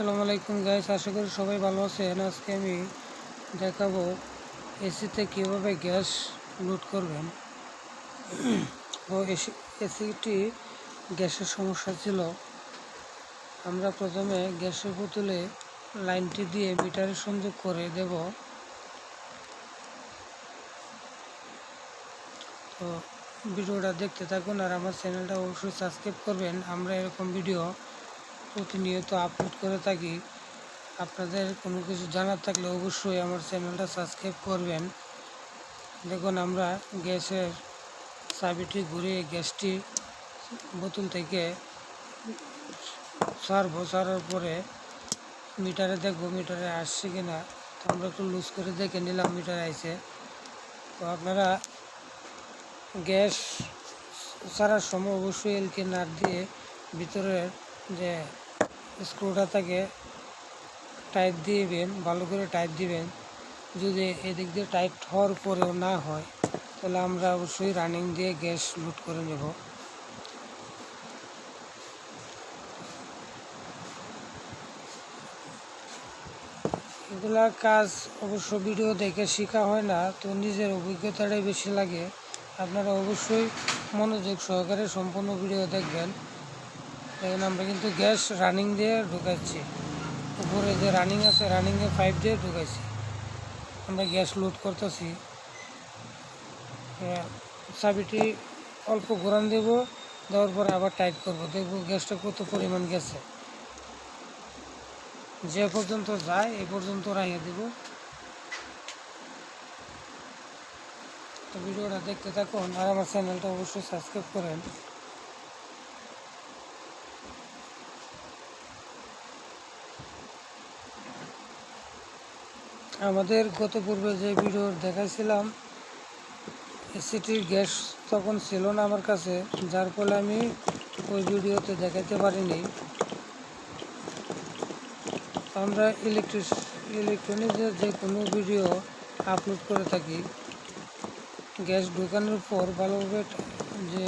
আসসালামু আলাইকুম গাইস আশা করি সবাই ভালো আছেন। আজকে আমি দেখাবো এসিতে কীভাবে গ্যাস লোড করবেন। ও এসি এসিটি গ্যাসের সমস্যা ছিল। আমরা প্রথমে গ্যাসের বোতলে লাইনটি দিয়ে মিটারে সংযোগ করে দেব। তো ভিডিওটা দেখতে থাকুন আর আমার চ্যানেলটা অবশ্যই সাবস্ক্রাইব করবেন। আমরা এরকম ভিডিও প্রতিনিয়ত আপলোড করে থাকি। আপনাদের কোনো কিছু জানার থাকলে অবশ্যই আমার চ্যানেলটা সাবস্ক্রাইব করবেন। দেখুন, আমরা গ্যাসের চাবিটি ঘুরিয়ে গ্যাসটি বোতল থেকে সারবো, সারার পরে মিটারে দেখব, মিটারে আসছে কিনা। তো আমরা একটু লুজ করে দেখে নিলাম মিটারে আইছে। তো আপনারা গ্যাস সারার সময় অবশ্যই এলকে নাট দিয়ে ভিতরের যে স্ক্রুটা থাকে টাইট দিবেন ভালো করে টাইট দিবেন। যদি এদিক দিয়ে টাইট হওয়ার পরেও না হয়, তাহলে আমরা অবশ্যই রানিং দিয়ে গ্যাস লোড করে নেব। এগুলা কাজ অবশ্য ভিডিও দেখে শেখা হয় না, তো নিজের অভিজ্ঞতাটাই বেশি লাগে। আপনারা অবশ্যই মনোযোগ সহকারে সম্পূর্ণ ভিডিও দেখবেন। দেখেন আমরা কিন্তু গ্যাস রানিং দিয়ে ঢুকাচ্ছি। উপরে যে রানিং আছে রানিংয়ে পাইপ দিয়ে ঢুকাইছি আমরা গ্যাস লোড করতেছি। চাবিটি অল্প ঘোরান দেব, দেওয়ার পরে আবার টাইট করব। দেখব গ্যাসটা কত পরিমাণ গেছে। যে পর্যন্ত যায় এ পর্যন্ত রাখিয়ে দেব। তো ভিডিওটা দেখতে থাকুন আর আমার চ্যানেলটা অবশ্যই সাবস্ক্রাইব করেন। আমাদের গত পূর্বে যে ভিডিও দেখাইছিলাম এসিটির গ্যাস তখন ছিল না আমার কাছে, যার ফলে আমি ওই ভিডিওতে দেখাতে পারিনি। আমরা ইলেকট্রিক ইলেকট্রনিক্সের যে কোনো ভিডিও আপলোড করে থাকি, গ্যাস ঢোকানোর পর ভালোভাবে যে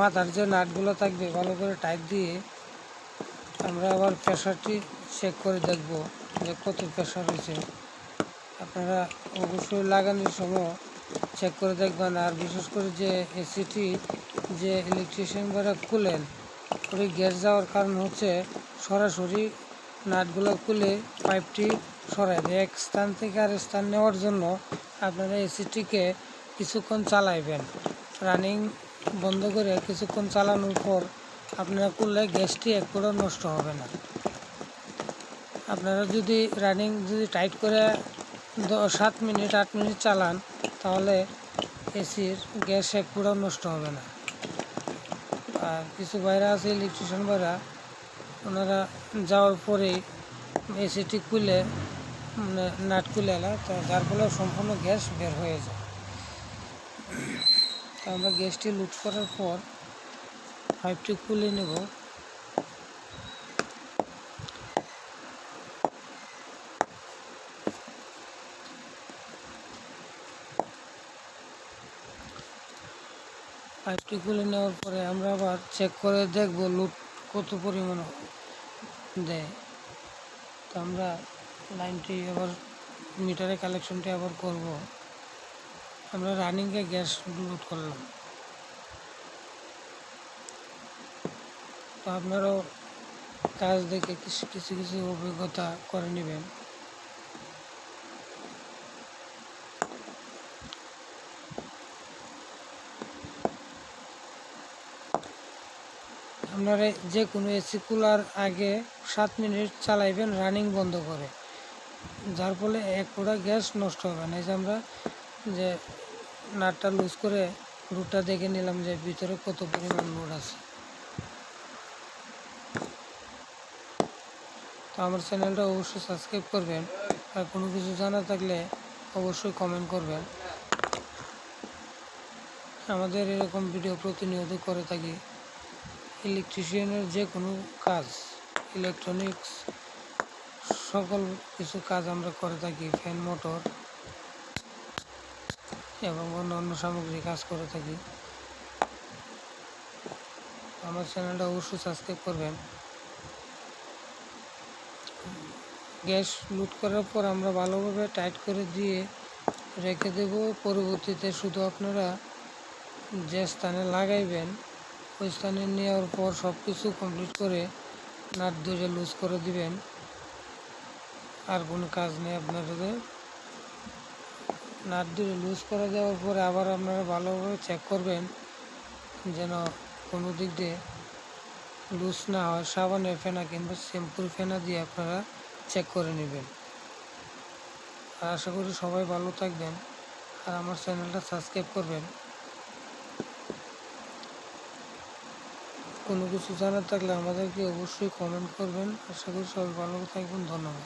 মাথার যে নাটগুলো থাকবে, ভালো করে টাইট দিয়ে আমরা আবার প্রেশারটি চেক করে দেখব। যে কত প্রেশার হয়েছে আপনারা অবশ্যই লাগানোর সময় চেক করে দেখবেন। আর বিশেষ করে যে এসিটি যে ইলেকট্রিশিয়ান দ্বারা খুলেন, ওই গ্যাস যাওয়ার কারণ হচ্ছে সরাসরি নাটগুলো খুলে পাইপটি সরাই দেয়। এক স্থান থেকে আর স্থান নেওয়ার জন্য আপনারা এসিটিকে কিছুক্ষণ চালাইবেন। রানিং বন্ধ করে কিছুক্ষণ চালানোর পর আপনারা করলে গ্যাসটি এক নষ্ট হবে না। আপনারা যদি রানিং যদি টাইট করে সাত মিনিট, আট মিনিট চালান, তাহলে এসির গ্যাস পুরো নষ্ট হবে না। আর কিছু বাইরে আছে ইলেকট্রিশিয়ান বাইরা ওনারা যাওয়ার পরেই এসিটি খুলে মানে নাট খুলে এলা তো যার ফলে সম্পূর্ণ গ্যাস বের হয়ে যায়। তো আমরা গ্যাসটি লুট করার পর পাইপটি খুলে নেব। পাইপটি খুলে নেওয়ার পরে আমরা আবার চেক করে দেখব লুট কত পরিমাণ দেয়। তো আমরা লাইনটি আবার মিটারে কালেকশনটি আবার করব। আমরা রানিংয়ে গ্যাস লোড করলাম। তো আপনারাও কাজ দেখে কিছু কিছু অভিজ্ঞতা করে নেবেন। আপনারা যে কোনো এসি কুলার আগে সাত মিনিট চালাইবেন, রানিং বন্ধ করে। যার ফলে এক ফোঁটা গ্যাস নষ্ট হবে না। এই যে আমরা যে নাটটা লুজ করে রুটটা দেখে নিলাম যে ভিতরে কত পরিমাণ লোড আছে। তো আমার চ্যানেলটা অবশ্যই সাবস্ক্রাইব করবেন। আর কোনো কিছু জানা থাকলে অবশ্যই কমেন্ট করবেন। আমাদের এরকম ভিডিও প্রতিনিয়ত করে থাকি। ইলেকট্রিশিয়ানের যে কোনো কাজ, ইলেকট্রনিক্স, সকল কিছু কাজ আমরা করে থাকি, ফ্যান, মোটর এবং অন্যান্য সামগ্রী কাজ করে থাকি। আমার চ্যানেলটা অবশ্যই সাবস্ক্রাইব করবেন। গ্যাস লুট করার পর আমরা ভালোভাবে টাইট করে দিয়ে রেখে দেব। পরবর্তীতে শুধু আপনারা যে স্থানে লাগাইবেন। ওই স্থানে নেওয়ার পর সব কিছু কমপ্লিট করে নাট ধরে লুজ করে দিবেন। আর কোনো কাজ নেই আপনাদের। নাট ধরে লুজ করে দেওয়ার পরে আবার আপনারা ভালোভাবে চেক করবেন যেন কোনো দিক দিয়ে লুজ না হয়। সাবানের ফেনা কিংবা শ্যাম্পুর ফেনা দিয়ে আপনারা চেক করে নেবেন। আর আশা করি সবাই ভালো থাকবেন। আর আমার চ্যানেলটা সাবস্ক্রাইব করবেন। কোনো কিছু জানার থাকলে আমাদেরকে অবশ্যই কমেন্ট করবেন। আশা করি সবাই ভালো থাকবেন। ধন্যবাদ।